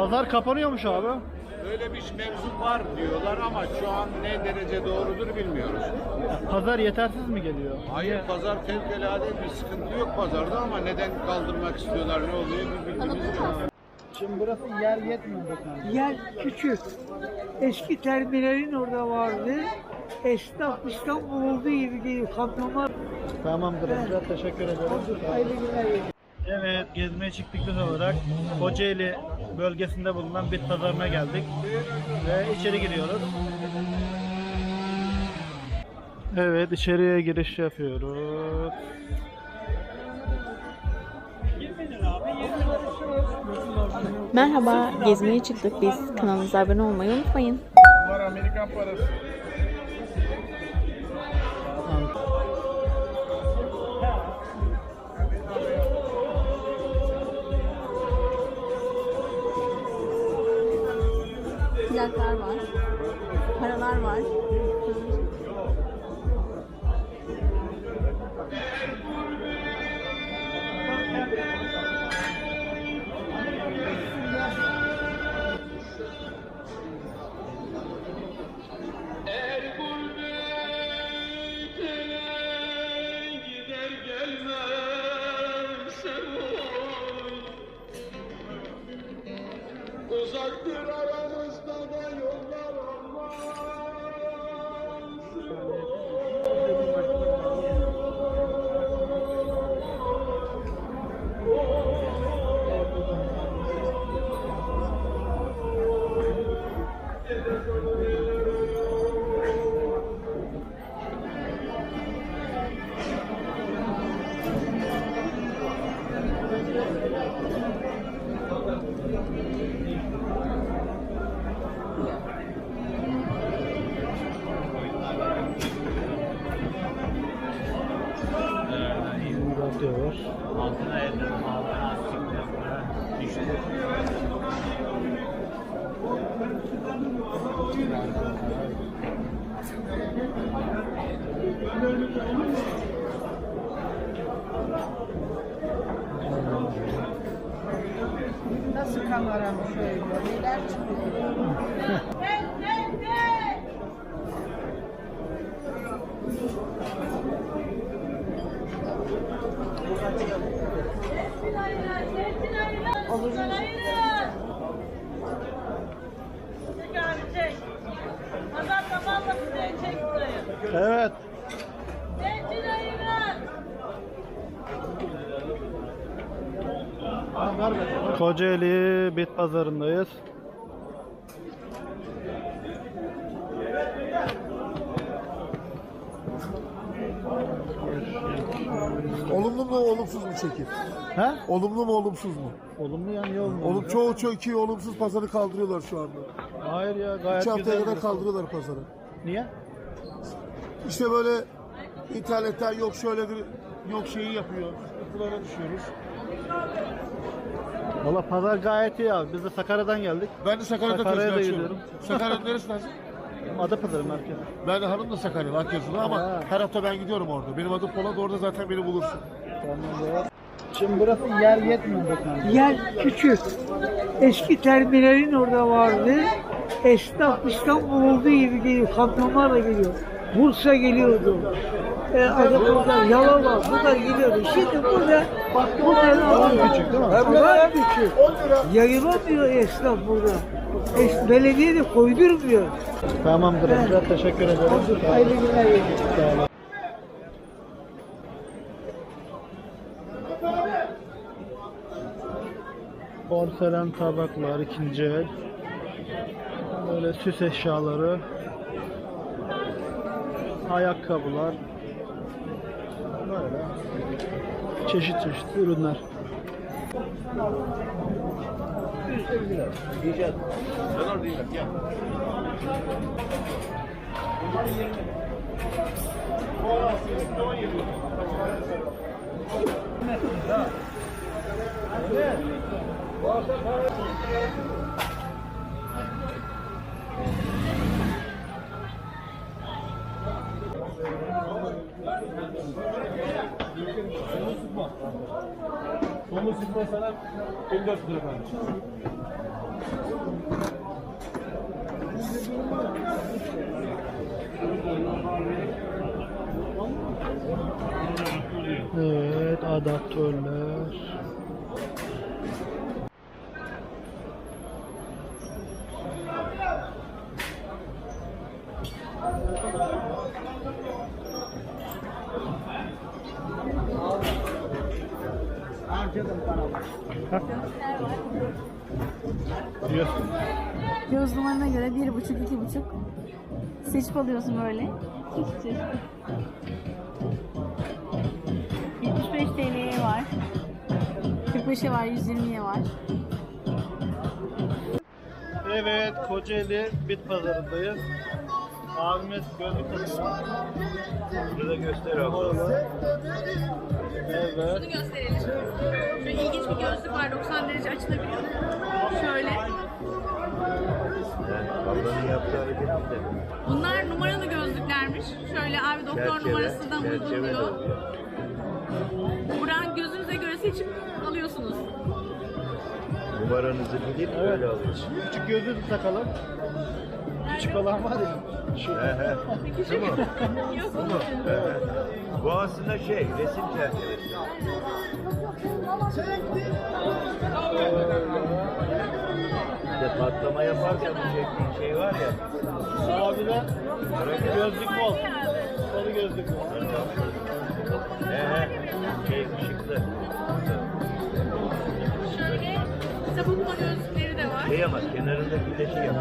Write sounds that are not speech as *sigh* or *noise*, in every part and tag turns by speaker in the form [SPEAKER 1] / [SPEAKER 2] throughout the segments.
[SPEAKER 1] Pazar kapanıyormuş abi.
[SPEAKER 2] Öyle bir mevzu var diyorlar ama şu an ne derece doğrudur bilmiyoruz.
[SPEAKER 1] Pazar yetersiz mi geliyor?
[SPEAKER 2] Hayır pazar fevkalade bir sıkıntı yok pazarda ama neden kaldırmak istiyorlar ne oluyor bir bilgimiz yok.
[SPEAKER 1] Şimdi burası yer yetmiyor.
[SPEAKER 3] Yer küçük. Eski terminalin orada vardı. Esnaf İstanbul olduğu gibi geliyor. Kamyonlar.
[SPEAKER 1] Tamamdır amca teşekkür ederim.
[SPEAKER 3] Hayırlı günler.
[SPEAKER 1] Evet gezmeye çıktık biz olarak Kocaeli bölgesinde bulunan bit pazarına geldik ve içeri giriyoruz. Evet içeriye giriş yapıyoruz.
[SPEAKER 4] Merhaba, gezmeye çıktık biz. Kanalımıza abone olmayı unutmayın.
[SPEAKER 2] Var Amerikan parası.
[SPEAKER 4] Var.
[SPEAKER 1] Radyo var.
[SPEAKER 3] Nasıl kameram şöyle? Neler çıkıyor? *laughs*
[SPEAKER 5] Olur mu? Çek abi çek. Pazar kapanmasın diye çek burayı.
[SPEAKER 1] Evet. Kocaeli bit pazarındayız.
[SPEAKER 6] Olumlu mu olumsuz mu çekim?
[SPEAKER 1] He?
[SPEAKER 6] Olumlu mu olumsuz mu?
[SPEAKER 1] Olumlu yani niye olmuyor?
[SPEAKER 6] Olum çoğu iyi olumsuz pazarı kaldırıyorlar şu anda.
[SPEAKER 1] Hayır ya gayet
[SPEAKER 6] İki haftaya
[SPEAKER 1] güzel.
[SPEAKER 6] kadar kaldırıyorlar pazarı.
[SPEAKER 1] Niye?
[SPEAKER 6] İşte böyle internetten yok şöyledir yok şeyi yapıyor. Sıkıntılara düşüyoruz.
[SPEAKER 1] Valla pazar gayet iyi abi. Biz de Sakarya'dan geldik.
[SPEAKER 6] Ben de Sakarya'da
[SPEAKER 1] Sakarya'ya da
[SPEAKER 6] tezgah
[SPEAKER 1] gidiyorum.
[SPEAKER 6] açıyorum. Sakarya'nın neresinden?
[SPEAKER 1] Adapazarı merkezi.
[SPEAKER 6] Ben de hanım da Sakaryalı Akyazılı ama
[SPEAKER 1] Ha.
[SPEAKER 6] her hafta ben gidiyorum orada. Benim adım Polat orada zaten beni bulursun.
[SPEAKER 1] Tamam Şimdi burası yer yetmiyor efendim.
[SPEAKER 3] Yer küçük. Eski terminalin orada vardı. Esnaf İstanbul olduğu gibi geliyor. Kamyonlar da geliyor. Bursa geliyordu. E, Adapazarı, Yalova, bunlar geliyordu. Şimdi burada bunlar alan küçük değil mi? Alan küçük. Yayılamıyor esnaf burada. Es, belediye de koydurmuyor.
[SPEAKER 1] Tamamdır amca teşekkür ederim.
[SPEAKER 3] Hayırlı günler.
[SPEAKER 1] Sağ olun. Porselen tabaklar ikinci el. Böyle süs eşyaları. Ayakkabılar. Böyle. Çeşit çeşit ürünler.
[SPEAKER 7] 250 lira. Diyeceğim. Ben orada diyeceğim. Gel. Thank you. Bunun süt mesela 54 lira kardeşim.
[SPEAKER 1] Evet adaptörler. Diyorsun.
[SPEAKER 8] Göz numarana göre bir buçuk, iki buçuk. Seçip alıyorsun böyle. Çeşit 75 TL'ye var. 45'e var, 120'ye var.
[SPEAKER 1] Evet, Kocaeli Bit Pazarı'ndayız. Abimiz gözlük satıyor.
[SPEAKER 9] Burada göster abi.
[SPEAKER 1] Evet.
[SPEAKER 8] Bunu gösterelim. Şöyle ilginç bir gözlük var. 90 derece açılabiliyor. Şöyle.
[SPEAKER 9] Ablanın yaptığı hareket de.
[SPEAKER 8] Bunlar numaralı gözlüklermiş. Şöyle abi doktor numarasından uygun diyor. Buradan gözünüze göre seçip alıyorsunuz.
[SPEAKER 9] Numaranızı bilip öyle alıyorsun.
[SPEAKER 1] Küçük gözlüğü de takalım. Küçük olan var ya. Şu.
[SPEAKER 8] Yok.
[SPEAKER 9] Bu mu? Bu aslında şey, resim çerçevesi. De patlama yaparsa bu çektiğin şey var ya.
[SPEAKER 1] Abi de gözlük bol. Sarı gözlük bol.
[SPEAKER 9] He. Şey ışıklı.
[SPEAKER 8] Şöyle okuma gözlükleri de var.
[SPEAKER 9] Şey ama kenarındaki de şey yap.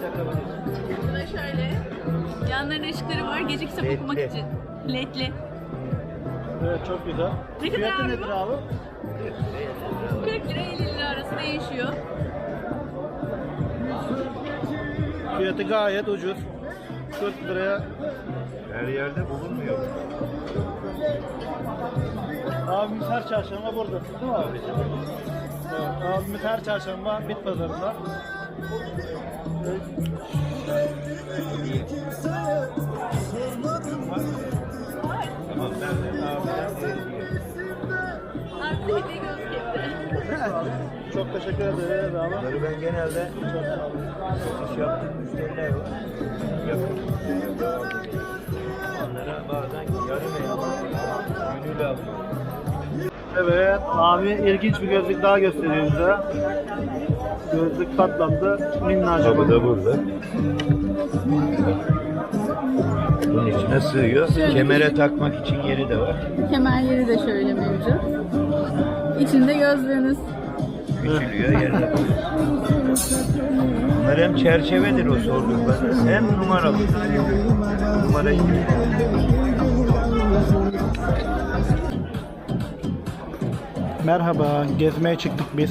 [SPEAKER 9] Normal takabilirsin.
[SPEAKER 8] Bu da şöyle. Yanlarında ışıkları var. Gece kitap
[SPEAKER 9] Ledli.
[SPEAKER 8] okumak için. Ledli.
[SPEAKER 1] Evet çok güzel.
[SPEAKER 8] Ne kadar
[SPEAKER 1] Fiyatı
[SPEAKER 8] abi
[SPEAKER 1] nedir abi?
[SPEAKER 8] 40 lira 50 lira arası değişiyor.
[SPEAKER 1] Fiyatı gayet ucuz. 40 liraya.
[SPEAKER 9] Her yerde bulunmuyor.
[SPEAKER 1] Abimiz her çarşamba buradasın değil mi abi? Evet, abimiz her çarşamba bit pazarında. Çok teşekkür ederiz abi.
[SPEAKER 9] Bunları ben genelde
[SPEAKER 1] Çok sağ olun.
[SPEAKER 9] satış yaptığım müşteriler var. Var. Onlara bazen yarım elma günüyle alıyorum.
[SPEAKER 1] Evet, abi ilginç bir gözlük daha gösteriyor bize. Gözlük katlandı, minnacık.
[SPEAKER 9] Kabı da burada. Bunun içine sığıyor. Kemere takmak için yeri de var.
[SPEAKER 8] Kemerleri de şöyle mevcut. İçinde gözlüğünüz.
[SPEAKER 9] Küçülüyor yerine koyuyor. Bunlar hem çerçevedir o sorduklarınız hem numaralı. Numara gibi.
[SPEAKER 1] Merhaba, gezmeye çıktık biz.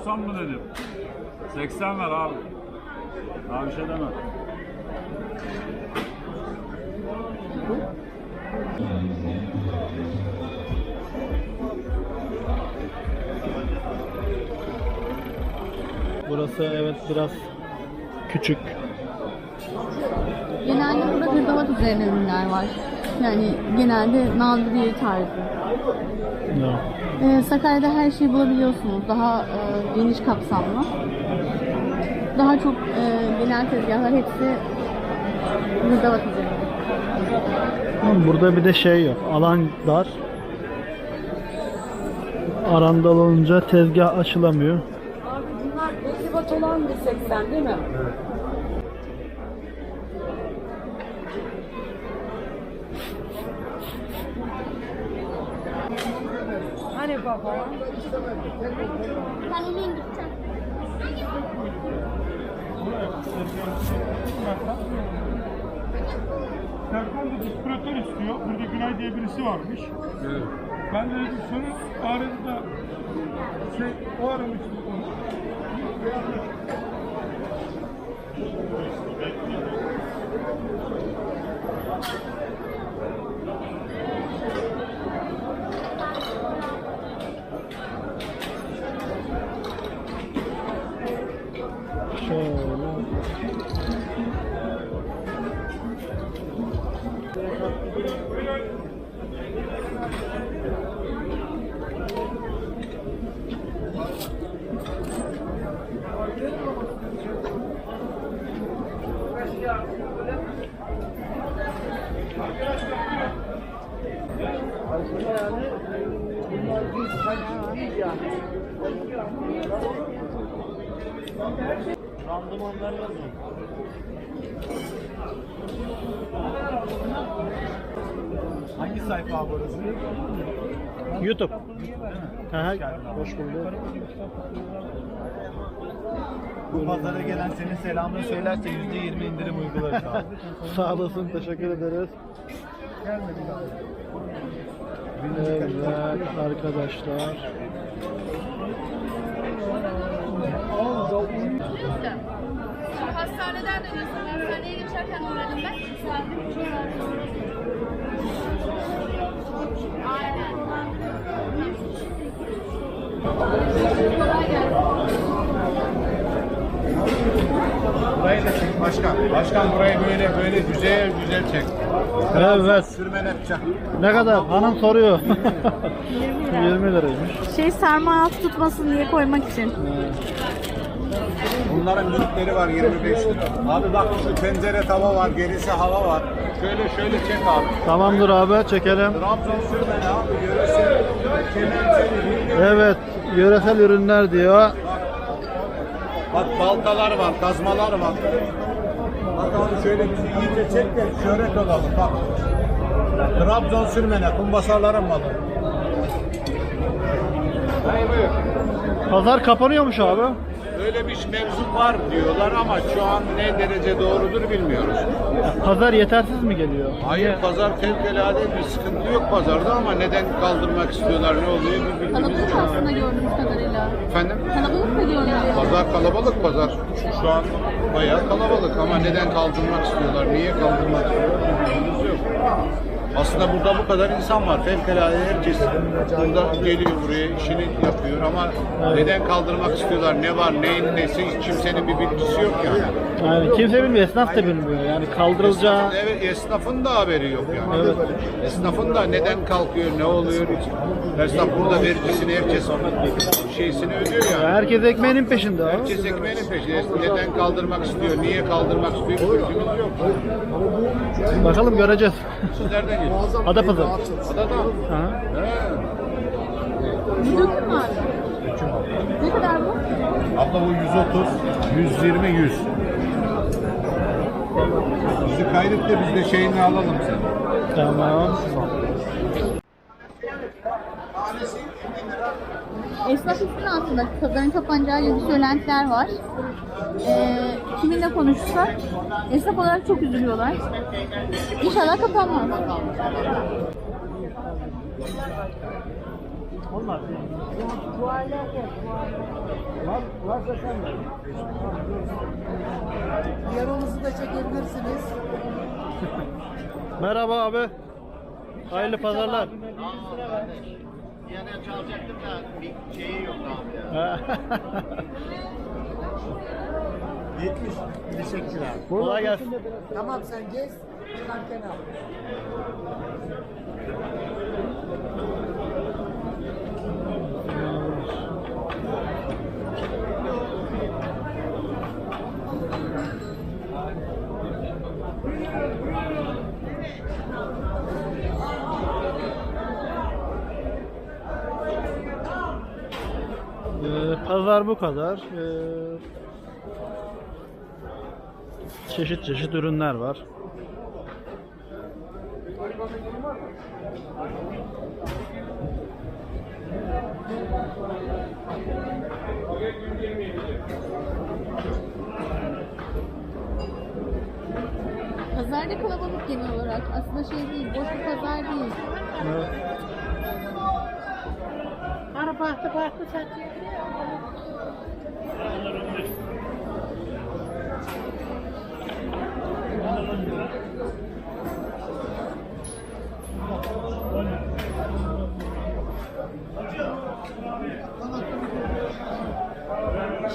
[SPEAKER 10] 90 mı dedim? 80 ver abi. Daha bir şey demem.
[SPEAKER 1] Burası evet biraz küçük.
[SPEAKER 8] Genelde burada hırdavat üzerine ürünler var. Yani genelde nanduriye tarzı.
[SPEAKER 1] Ya.
[SPEAKER 8] Ee, Sakarya'da her şeyi bulabiliyorsunuz. Daha e, geniş kapsamlı. Daha çok e, genel tezgahlar hepsi üzerine.
[SPEAKER 1] Ama Burada bir de şey yok. Alan dar. Arandal olunca tezgah açılamıyor.
[SPEAKER 11] Abi bunlar Beklibat olan bir 80 değil mi? Hani baba?
[SPEAKER 12] Serkan da distribütör istiyor. Burada Günay diye birisi varmış. Ben de dedim senin arında şey, o aramış onu.
[SPEAKER 1] Şöyle.
[SPEAKER 9] Sayfa abi orası?
[SPEAKER 1] YouTube. Aha, hoş bulduk.
[SPEAKER 9] Bu pazara gelen senin selamını söylerse %20 indirim uygularız abi. *laughs*
[SPEAKER 1] Sağ olasın, teşekkür ederiz. Evet arkadaşlar.
[SPEAKER 8] Hastaneden dönüyorsun. Hastaneye geçerken uğradım ben.
[SPEAKER 2] Burayı da çek başkan. Başkan burayı böyle böyle güzel güzel çek.
[SPEAKER 1] Evet.
[SPEAKER 2] Sürmen yapacak.
[SPEAKER 1] Ne kadar? Hanım soruyor. *laughs* 20 liraymış.
[SPEAKER 8] Şey sarma altı tutmasın diye koymak için.
[SPEAKER 2] Bunların büyükleri var 25 lira. Abi bak şu tencere tava var, gerisi hava var. Şöyle şöyle çek abi.
[SPEAKER 1] Tamamdır abi, çekelim.
[SPEAKER 2] Trabzon sürmen abi, yöresel, kemençeli,
[SPEAKER 1] Evet, yöresel ürünler diyor.
[SPEAKER 2] Bak baltalar var, kazmalar var. Bak abi şöyle bizi iyice çek de şöhret olalım bak. Trabzon sürmene, kumbasarların malı.
[SPEAKER 1] Pazar kapanıyormuş abi.
[SPEAKER 2] Öyle bir mevzu var diyorlar ama şu an ne derece doğrudur bilmiyoruz.
[SPEAKER 1] Pazar yetersiz mi geliyor?
[SPEAKER 2] Hayır pazar fevkalade bir sıkıntı yok pazarda ama neden kaldırmak istiyorlar ne oluyor bir bilgimiz
[SPEAKER 8] Kalabalık
[SPEAKER 2] yok.
[SPEAKER 8] aslında gördüğümüz kadarıyla.
[SPEAKER 2] Efendim?
[SPEAKER 8] Kalabalık mı görünüyor?
[SPEAKER 2] Pazar kalabalık pazar. Şu, şu an bayağı kalabalık ama neden kaldırmak istiyorlar, niye kaldırmak istiyorlar bilgimiz yok. Aslında burada bu kadar insan var. Fevkalade herkes burada geliyor buraya işini yapıyor ama neden kaldırmak istiyorlar, ne var, neyin nesi hiç kimsenin bir bilgisi yok yani.
[SPEAKER 1] Yani kimse bilmiyor, esnaf da bilmiyor. Yani kaldırılacağı...
[SPEAKER 2] Evet, esnafın da haberi yok yani. Esnafın da neden kalkıyor, ne oluyor hiç. Esnaf burada vergisini, herkes şeysini ödüyor yani.
[SPEAKER 1] Herkes ekmeğinin peşinde.
[SPEAKER 2] Herkes ekmeğinin peşinde. Neden kaldırmak istiyor, niye kaldırmak istiyor bir fikrimiz yok.
[SPEAKER 1] Bakalım göreceğiz.
[SPEAKER 2] Siz nereden geliyorsunuz?
[SPEAKER 1] Adapazarı.
[SPEAKER 2] Adada.
[SPEAKER 1] Ha.
[SPEAKER 8] Bir döküm mü abi? Ne kadar bu?
[SPEAKER 2] Abla bu 130, 120, 100. Bizi kaydet de biz de şeyini alalım seni.
[SPEAKER 1] Tamam.
[SPEAKER 8] Esnaf ismi aslında pazarın kapanacağı gibi söylentiler var. Ee, kiminle konuşsak esnaf olarak çok üzülüyorlar. İnşallah kapanmaz.
[SPEAKER 3] Yanımızı da çekebilirsiniz.
[SPEAKER 1] Merhaba abi. Hayırlı pazarlar.
[SPEAKER 2] Yani çalacaktım da bir şeyi yok abi ya. *laughs* 70. Teşekkürler.
[SPEAKER 1] Kolay gelsin.
[SPEAKER 3] Tamam sen gez. Çıkarken al.
[SPEAKER 1] Ee, pazar bu kadar. Ee, çeşit çeşit ürünler var.
[SPEAKER 8] Pazarda kalabalık genel olarak. Aslında şey değil, boş bir pazar değil.
[SPEAKER 5] Ara farklı farklı satıyor.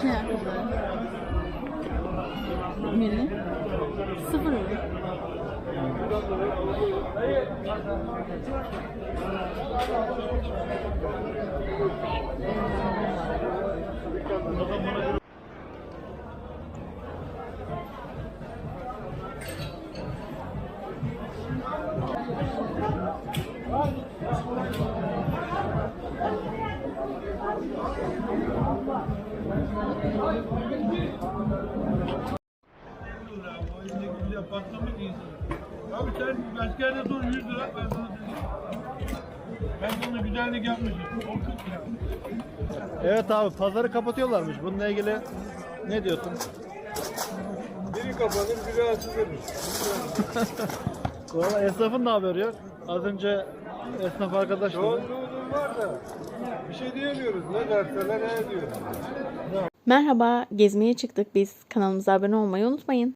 [SPEAKER 8] Şey yapıyorlar. Menü. Sıfır ürün.
[SPEAKER 12] Sen askerde dur 100 lira ben sana söyleyeyim. Ben sana güzellik yapmışım. O 40 lira.
[SPEAKER 1] Evet abi pazarı kapatıyorlarmış. Bununla ilgili ne diyorsun?
[SPEAKER 12] Biri kapanır biri açılır.
[SPEAKER 1] Valla esnafın da haberi yok. Az önce esnaf arkadaş dedi.
[SPEAKER 12] Çoğunluğunun var da bir şey diyemiyoruz. Ne derseler ne diyor.
[SPEAKER 4] Merhaba, gezmeye çıktık biz. Kanalımıza abone olmayı unutmayın.